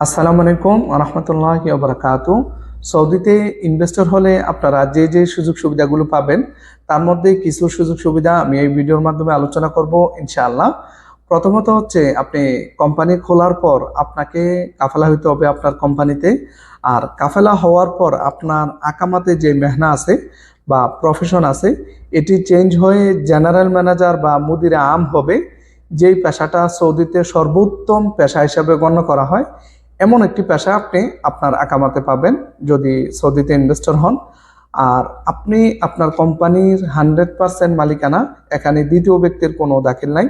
আসসালামু আলাইকুম রহমতুল্লাহ বারাকাতু। সৌদিতে ইনভেস্টর হলে আপনারা যে যে সুযোগ সুবিধাগুলো পাবেন, তার মধ্যে কিছু সুযোগ সুবিধা আমি এই ভিডিওর মাধ্যমে আলোচনা করব ইনশাআল্লাহ। প্রথমত হচ্ছে আপনি কোম্পানি খোলার পর আপনাকে কাফেলা হইতে হবে আপনার কোম্পানিতে। আর কাফেলা হওয়ার পর আপনার আকামাতে যে মেহনা আছে বা প্রফেশন আছে, এটি চেঞ্জ হয়ে জেনারেল ম্যানেজার বা মুদিরা আম হবে। যেই পেশাটা সৌদিতে সর্বোত্তম পেশা হিসাবে গণ্য করা হয় এমন একটি পেশা আপনি আপনার আকামাতে পাবেন যদি সৌদিতে ইনভেস্টর হন। আর আপনি আপনার কোম্পানির হান্ড্রেড পার্সেন্ট মালিকানা, এখানে দ্বিতীয় ব্যক্তির কোনো দাখিল নাই।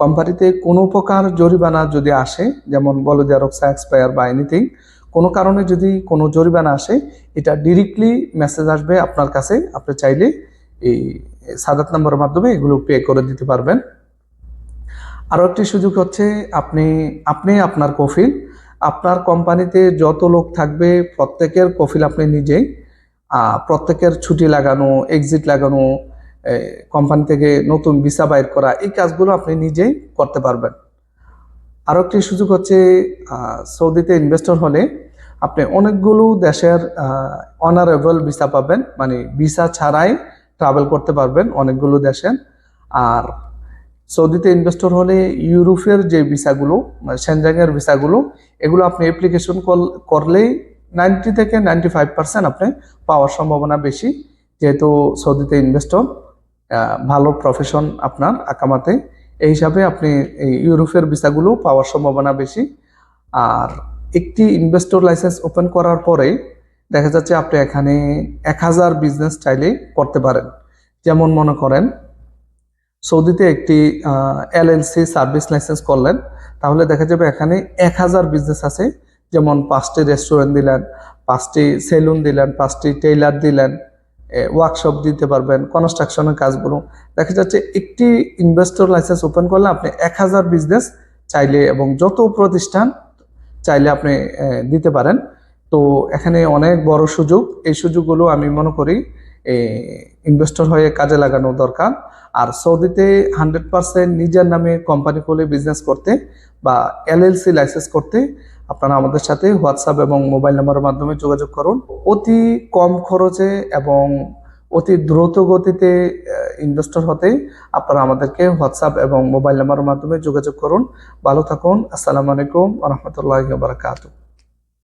কোম্পানিতে কোনো প্রকার জরিমানা যদি আসে, যেমন বলদিয়া রক্সা এক্সপায়ার বা এনিথিং কোনো কারণে যদি কোনো জরিমানা আসে, এটা ডিরেক্টলি মেসেজ আসবে আপনার কাছে। আপনি চাইলে এই সাদাত নম্বরের মাধ্যমে এগুলো পে করে দিতে পারবেন। আরও একটি সুযোগ হচ্ছে, আপনি আপনি আপনার কফিল আপনার কোম্পানিতে যত লোক থাকবে, প্রত্যেকের কফিল আপনি নিজেই প্রত্যেকের ছুটি লাগানো এক্সিট লাগানো কোম্পানি থেকে নতুন ভিসা বাইর করা, এই কাজগুলো আপনি নিজেই করতে পারবেন। আরও একটি সুযোগ হচ্ছে সৌদিতে ইনভেস্টর হলে আপনি অনেকগুলো দেশের অনারেবল ভিসা পাবেন মানে ভিসা ছাড়াই ট্রাভেল করতে পারবেন অনেকগুলো দেশের। আর সৌদিতে ইনভেস্টর হলে ইউরোপের যে ভিসাগুলো মানে সেনজাংয়ের ভিসাগুলো, এগুলো আপনি অ্যাপ্লিকেশন করলেই নাইনটি থেকে নাইনটি ফাইভ পার্সেন্ট আপনি পাওয়ার সম্ভাবনা বেশি। যেহেতু সৌদিতে ইনভেস্টর ভালো প্রফেশন আপনার আকামাতে, এই হিসাবে আপনি এই ইউরোপের ভিসাগুলো পাওয়ার সম্ভাবনা বেশি। আর একটি ইনভেস্টর লাইসেন্স ওপেন করার পরে দেখা যাচ্ছে আপনি এখানে এক হাজার বিজনেস চাইলে করতে পারেন। যেমন মনে করেন সৌদিতে একটি এলএলসি সার্ভিস লাইসেন্স করলেন। তাহলে দেখা যাবে এখানে এক হাজার বিজনেস আছে। যেমন পাঁচটি রেস্টুরেন্ট দিলেন, পাঁচটি সেলুন দিলেন, পাঁচটি টেইলার দিলেন ওয়ার্কশপ দিতে পারবেন কনস্ট্রাকশনের কাজগুলো। দেখা যাচ্ছে একটি ইনভেস্টর লাইসেন্স ওপেন করলে আপনি এক হাজার বিজনেস চাইলে এবং যত প্রতিষ্ঠান চাইলে আপনি দিতে পারেন। তো এখানে অনেক বড় সুযোগ। এই সুযোগগুলো আমি মনে করি ইনভেস্টর হয়ে কাজে লাগানো দরকার। আর সৌদিতে হান্ড্রেড পার্সেন্ট নিজের নামে কোম্পানি খুলে বিজনেস করতে বা এলএলসি লাইসেন্স করতে আপনারা আমাদের সাথে হোয়াটসঅ্যাপ এবং মোবাইল নাম্বারের মাধ্যমে যোগাযোগ করুন। অতি কম খরচে এবং অতি দ্রুত গতিতে ইনভেস্টর হতে আপনারা আমাদেরকে হোয়াটসঅ্যাপ এবং মোবাইল নাম্বারের মাধ্যমে যোগাযোগ করুন। ভালো থাকুন। আসসালামু আলাইকুম রহমতুল্লাহ বারকাতু